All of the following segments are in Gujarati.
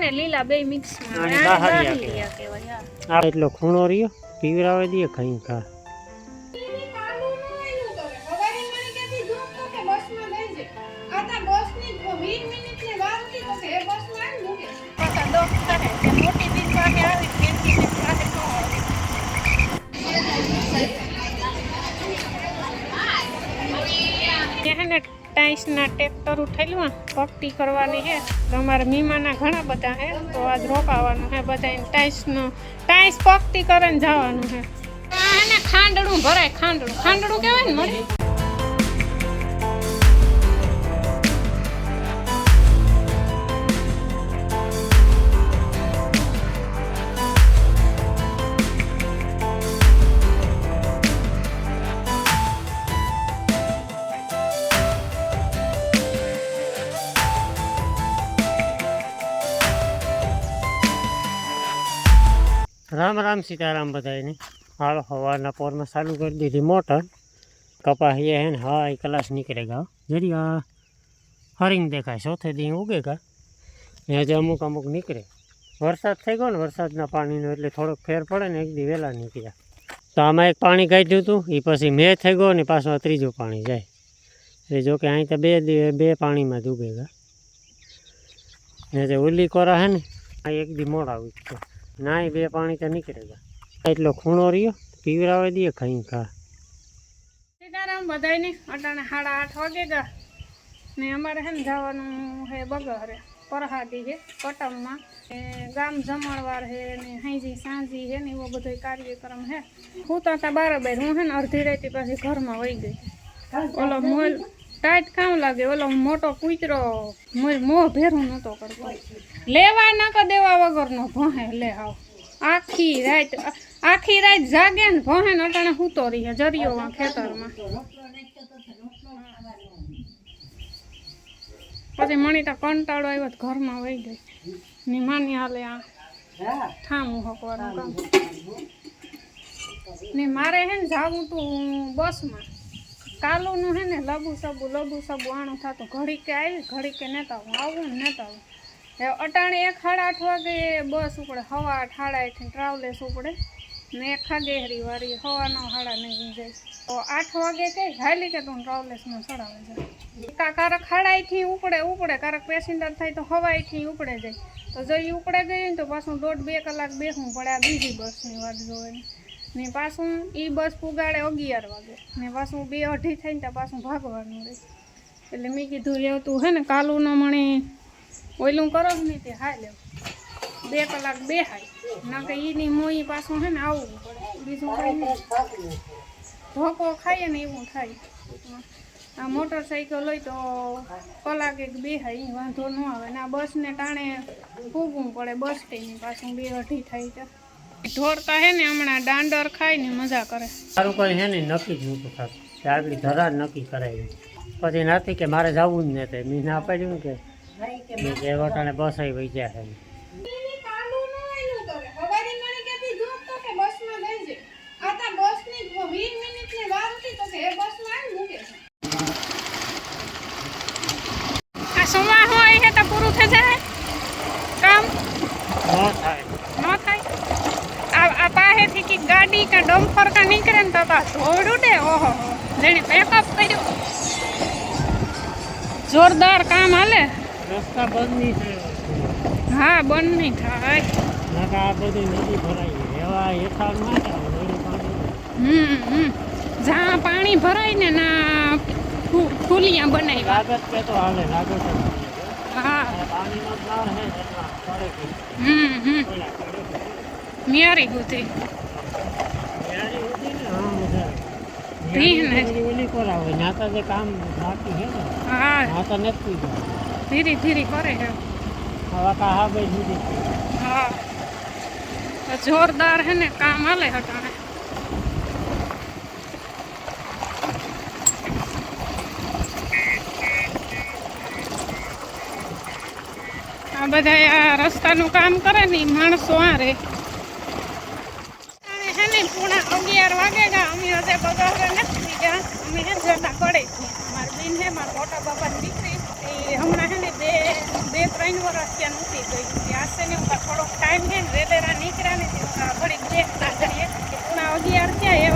ને લીલા બે મિક્સ આ એટલો ખૂણો રહ્યો પીવરાવે દઈએ કઈ કે મોટી ટાઈસના ટ્રેક્ટર ઉઠેલું ભક્તિ કરવાની છે અમારા મીમાના ઘણા બધા છે તો આજ રોકાવાનું છે બધા ટાઈસનો ટાઈસ ભક્તિ કરે ને જવાનું છે હે ખાંડણું ભરાય ખાંડડું ખાંડણું કહેવાય ને મને રામ રામ સીતારામ બધાને હાલ સવારના પોરમાં ચાલુ કરી દીધી મોટર. કપાસ એ હે ને, હા, એ કલાસ નીકળે ગા. જરી આ હરિંગ દેખાય ચોથે દી ઉગેગા ને હજી અમુક અમુક નીકળે. વરસાદ થઈ ગયો ને, વરસાદના પાણીનો એટલે થોડોક ફેર પડે ને, એક દી વહેલા નીકળ્યા. તો આમાં એક પાણી કાઢ્યું હતું એ પછી મેં થઈ ગયો ને પાછું આ ત્રીજું પાણી જાય. એટલે જો કે અહીં તો બે દી, બે પાણીમાં જ ઉગેગા ને જે ઓલી કોરા હે ને, આ એક દી મોડા આવી છે ના એ બે પાણી તો નીકળે ગયા. એટલો ખૂણો રહ્યો પીવરાવે દઈએ ખાઈ ખા. સીતારામ બધાયને, અટાણે સાડા આઠ વાગે ગયા. ને અમારે હે ને જવાનું હે બગરે પરહાદી છે કટમમાં ગામ જમણવાર હે ને હાંજી સાંજી હે ને એવો બધો કાર્યક્રમ હે. હું તો ત્યાં બારોબાર હું હે ને અડધી રાતે પાછી ઘરમાં વહી ગઈ. ઓલો મોલ, ટાઈટ કામ લાગે, ઓલો મોટો કૂતરો, મોલ મોહ ભેરું નહોતો કરતો. લેવા નાકા દેવા વગરનો ભોહે, લે આવ. આખી રાત આખી રાત જાગે ને ભોહે, ને અટાણે સૂતો રહીએ જરિયોમાં ખેતરમાં. પછી મણી તો કંટાળો આવ્યો ઘરમાં વહી ગઈ. ની માની હાલે આ ઠામું હકવાનું કામ. ને મારે હે ને જાવું તું બસમાં. કાલુનું હે ને લબુ સબુ લબુ સબુ આણું થતું. ઘડી કે આવી ઘડી કે નેતા આવું ને નેતા આવું અટાણે એક સાડા આઠ વાગે બસ ઉપડે, હવા આઠ સાડા આઠ ઉપડે. ને એક ખાગેહરી વાળી હવાનો હાડા નહીં જાય. તો આઠ વાગે કઈ હાલી કે તું ટ્રાવેલ્સમાં ચડાવે છે. કા કારક હાડાઈથી ઉપડે ઉપડે. કારક પેસેન્જર થાય તો હવાઈથી ઉપડે જાય. તો જો ઈ ઉપડે ગઈ તો પાછું દોઢ બે કલાક બેસવું પડે આ બીજી બસની વાત જોવાની ને પાછું એ બસ પુગાડે અગિયાર વાગે. ને પાછું બે અઢી થઈને તો પાછું ભાગવાનું રહે. એટલે મેં કીધું એવું તું હે ને કાલુનો મણે. ઓયલું કરો નહીં તે હાય લેવું બે કલાક બે હાય ના કે એની મોઈ પાછું હે ને પડે. બીજું કંઈ નહીં ધોકો ખાઈએ ને એવું થાય. આ મોટરસાઇકલ હોય તો કલાક એક બે હાય વાંધો ન આવે. ને આ બસને ટાણે પૂગવું પડે બસ સ્ટેન્ડ પાછું, બે અઢી થાય તો. ઢોરતા હે ને હમણાં દાંડર ખાય ને મજા કરે. સારું કોઈ હે ને નક્કી જ નહોતું થતું. કે આગળ ધરા નક્કી કરાવી. પછી નથી કે મારે જવું જ નથી મેં ના પાડ્યું ને કે વટાણે બસ આવી વહી જાય છે. આ સમા હોય છે તો પૂરું થઈ જાય? કામ? ન થાય. ન થાય? આ આ પાસેથી કે ગાડી કે ડમ્ફર કે નીકળે ને તો તો ધોડું ને ઓહો જેને પેકઅપ કર્યું. જોરદાર કામ હાલે. રસ્તા બંધ નહીં થયો હા બંધ નહીં થાય નકા આ બધી નદી ભરાઈ એવા હેઠળ ના જાય પાણી હમ હમ જ્યાં પાણી ભરાય ને ના ફૂલિયા બનાવ્યા લાગત પે તો હાલે લાગત. હા પાણીનો નાળ હે એટલા પડે હમ હમ. ન્યારી ગુથી ન્યારી ને, હા, બધા. ભીહ ને. ન્યારી બધી ઓલી કરાવે. ન્યા તો જે કામ બાકી હે ને, હા નાતા તો નથી. ધીરે ધીરે કરે છે. હવે કા હા ભાઈ હા. જોરદાર હે ને કામ હાલે હટાણે આ બધા આ રસ્તાનું કામ કરે ને માણસો આ રે. હે ને પૂણા અગિયાર વાગે ગયા અમે હજે બગાડે નથી ગયા. અમે હે જતા પડે છીએ. મારી બેન હે મારા મોટા બાપાની દીકરી હમણાં છે ને બે બે, ત્રણ વર્ષ ત્યાં ગઈ. આ છે ને હું થોડોક ટાઈમ છે ને રેલેરા નીકળ્યા ને હું ઘડીક દેખતા કરીએ. અગિયાર થયા એ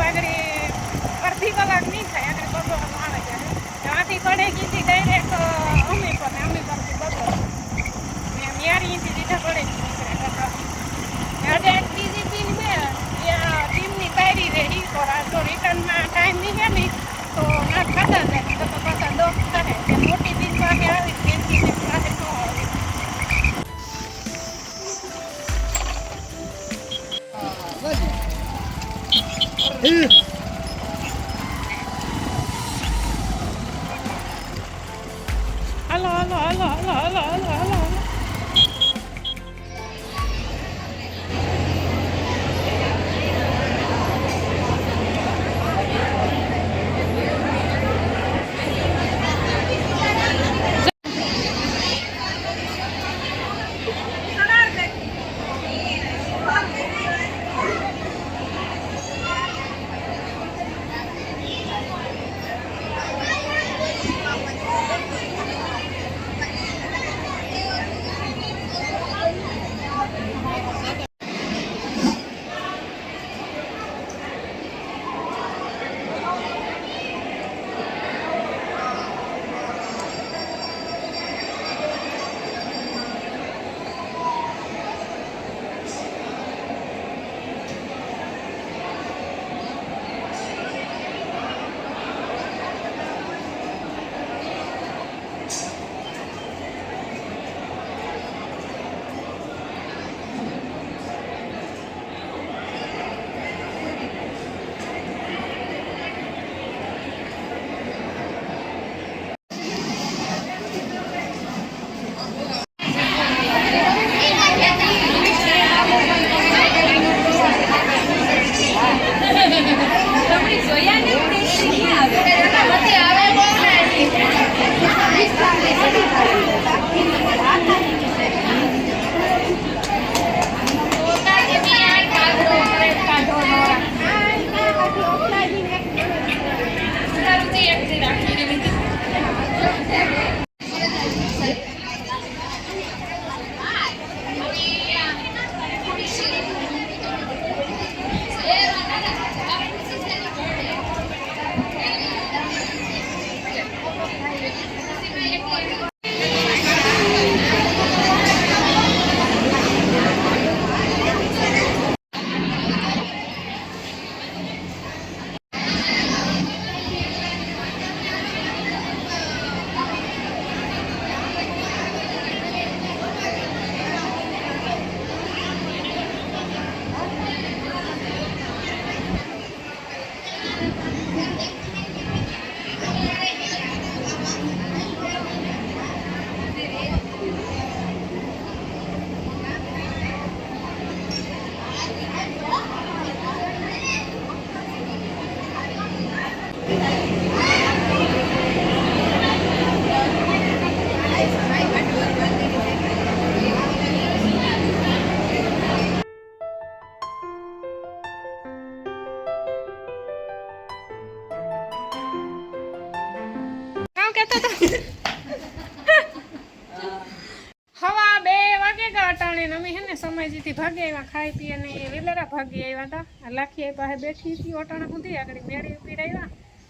અટાણે અમે હે ને સમયજીથી ભાગી આવ્યા ખાઈ પી અને એ વેલેરા ભાગી આવ્યા હતા. લાખી પાસે બેઠી હતી ઓટાણા સુધી, આગળ મેળી ઉપી રહ્યા.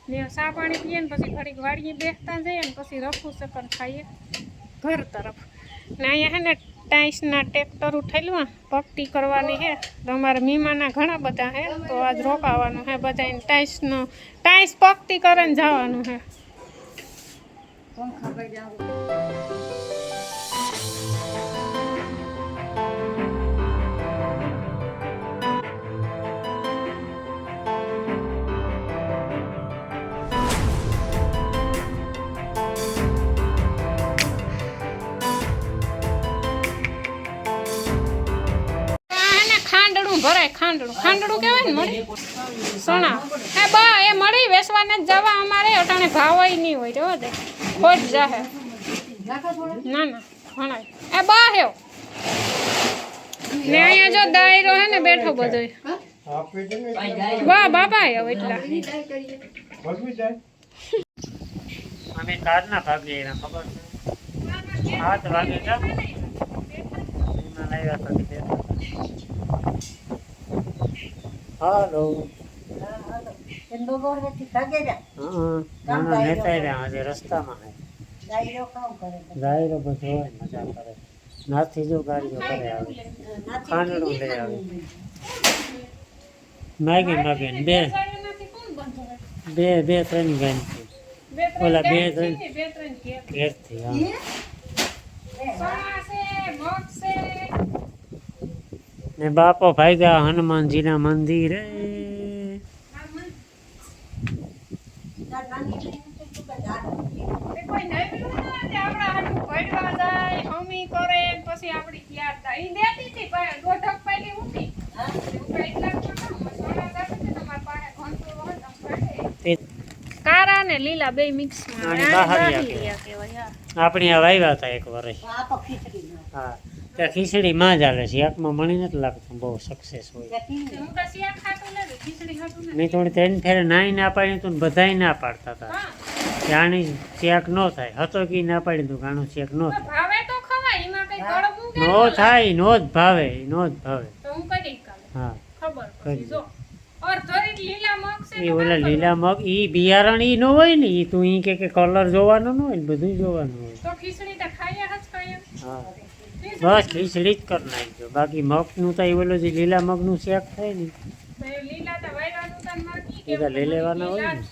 ને સા પાણી પીએ ને પછી ઘડીક વાડીએ બેસતા જઈએ ને પછી રફુ સકર ખાઈએ ઘર તરફ. ને અહીંયા હે ને ટાઈસના ટ્રેક્ટર ઉઠેલું પગટી કરવાની હે. તમારે મીમાના ઘણા બધા હે, તો આજ રોકાવાનું હે બધા ટાઈસનો ટાઈસ પગટી કરીને જવાનું હે. ભરાય ખાંડડું ખાંડડું કહેવાય ને મળી? સોના. એ બા, એ મળી વેસવાને જ જવા અમારે. અટાણે ભાવાય નહીં હોય રહેવા દે ખોટ જાહે. ના ના, ભણાય. એ બા હેવ. ને અહીંયા જો દાયરો હે ને, બેઠો બધો. બા બાપા હેવ એટલા. અમે કારના ભાગી એના ખબર છે? સાત વાગે કેમ મહેમાન આવ્યા હતા તે બેઠા હતા. હાલો હં, નાના નેતા આવ્યા આજે રસ્તામાં હે. ગાયરો બધો હોય મજા કરે નાથી જો ગાડીઓ કરે આવે ખાંડણું લઈ આવે માગી માગીને બે એનાથી કોણ બંધાવે? બે બે ત્રણ ગાય બે ત્રણ ઓલા બે ઘેર ત્રણ- છે ને, બે ત્રણ ઘેર. ઘેરથી હા ચણા છે, મગ છે. ને બાપો ભાગ્યા હનુમાનજીના મંદિરે. કરે, ને લીલા બે મિક્સ આપણી વાવ્યા હતા એક વર્ષ હા. ત્યાં ખીચડીમાં જ હાલે છે. એકમાં મણી નથી લાગતું બહુ સક્સેસ હોય. ખીચડી? મેં થોડી ત્રણ ફેરે નાઈ ના પાડી તું બધાય ના પાડતા હતા. કે આની શેક ન થાય. હતો કે ના પાડી તું આનું શેક ન થાય. ભાવે તો ખવાય એમાં કઈ કડવું કે નો થાય નો જ ભાવે નો જ ભાવે. તો હું જો. એ ઓલા લીલા મગ ઈ બિયારણ ઈ ન હોય ને ઈ તું ઈ કે કે કલર જોવાનો ન હોય ને બધું જોવાનું હોય. તો ખીચડી તો ખાયા હા. ખીચડી બસ ખીચડી જ કરી નાખજો બાકી મગનું તો એ ઓલું જે લીલા મગનું શેક થાય ને લીલા લેવાના હોય ને.